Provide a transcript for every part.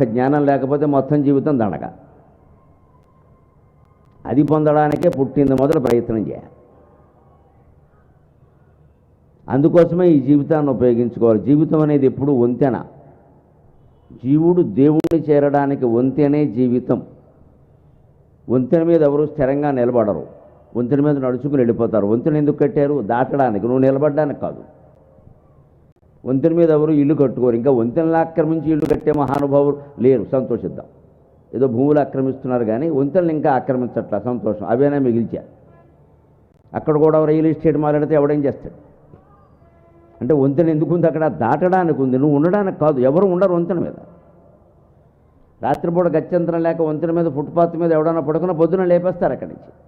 యొక్క జ్ఞానం లేకపోతే మొత్తం జీవితం దండగ. అది పొందడానికే పుట్టింది మొదలు ప్రయత్నం చేయాలి అందుకోసమే ఈ జీవితాన్ని ఉపయోగించుకోవాలి. జీవితం అనేది ఎప్పుడు వంతెన. జీవుడు దేవుణ్ణి చేరడానికి వంతెనే జీవితం. వంతెన మీద ఎవరు స్థిరంగా నిలబడరు. వంతెన మీద నడుచుకుని వెళ్ళిపోతారు. వంతెన ఎందుకు కట్టారు? దాటడానికి. నువ్వు నిలబడడానికి కాదు. వంతెన మీద ఎవరు ఇల్లు కట్టుకోరు. ఇంకా వంతెనలు ఆక్రమించి ఇల్లు కట్టే మహానుభావులు లేరు. సంతోషిద్దాం. ఏదో భూములు ఆక్రమిస్తున్నారు కానీ వంతెనలు ఇంకా ఆక్రమించట్లా. సంతోషం. అవేనా మిగిల్చా? అక్కడ కూడా రియల్ ఎస్టేట్ మాట్లాడితే ఎవడేం చేస్తాడు? అంటే వంతెన ఎందుకు ఉంది అక్కడ దాటడానికి ఉంది. నువ్వు ఉండడానికి కాదు. ఎవరు ఉండరు వంతెన మీద. రాత్రిపూట గత్యంతరం లేక వంతెన మీద ఫుట్పాత్ మీద ఎవడన్నా పడుకున్న పొద్దున లేపేస్తారు అక్కడి నుంచి.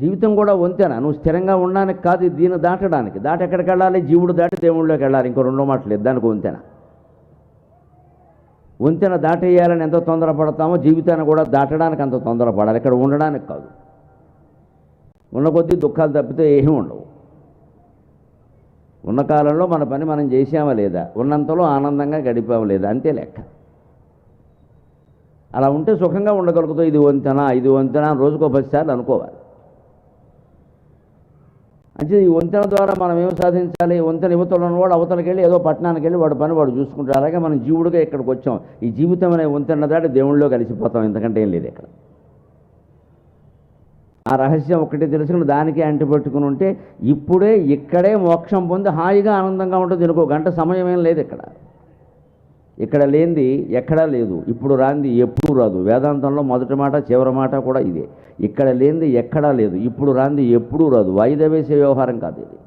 జీవితం కూడా వంతెన. నువ్వు స్థిరంగా ఉండడానికి కాదు దీన్ని దాటడానికి. దాటి ఎక్కడికి వెళ్ళాలి? జీవుడు దాటి దేవుడిలోకి వెళ్ళాలి. ఇంకో రెండో మాటలు లేదు దానికి వంతెన. వంతెన దాటేయాలని ఎంత తొందరపడతామో జీవితాన్ని కూడా దాటడానికి అంత తొందరపడాలి. ఇక్కడ ఉండడానికి కాదు. ఉన్న కొద్దీ దుఃఖాలు తప్పితే ఏమీ ఉండవు. ఉన్న కాలంలో మన పని మనం చేసామా లేదా? ఉన్నంతలో ఆనందంగా గడిపామా లేదా? అంతే లెక్క. అలా ఉంటే సుఖంగా ఉండగలుగుతావు. ఇది వంతెన ఇది వంతెన అని రోజుకో పదిసార్లు అనుకోవాలి. అంటే ఈ వంతెన ద్వారా మనం ఏం సాధించాలి? వంతెన యువతలు ఉన్నవాడు అవతలకి వెళ్ళి ఏదో పట్టణానికి వెళ్ళి వాడు పని వాడు చూసుకుంటారు అలాగే మనం జీవుడిగా ఇక్కడికి వచ్చాం. ఈ జీవితం అనే వంతెన దాటి దేవుళ్ళలో కలిసిపోతాం. ఎందుకంటే ఏం లేదు ఇక్కడ. ఆ రహస్యం ఒకటి తెలుసుకుని దానికి అంటిపెట్టుకుని ఉంటే ఇప్పుడే ఇక్కడే మోక్షం పొంది హాయిగా ఆనందంగా ఉంటుంది. ఇంకో గంట సమయం ఏం లేదు ఇక్కడ. ఇక్కడ లేనిది ఎక్కడా లేదు. ఇప్పుడు రాంది ఎప్పుడు రాదు. వేదాంతంలో మొదటి మాట చివరి మాట కూడా ఇదే. ఇక్కడ లేనిది ఎక్కడా లేదు. ఇప్పుడు రాంది ఎప్పుడూ రాదు. వాయిదా వేసే వ్యవహారం కాదు ఇది.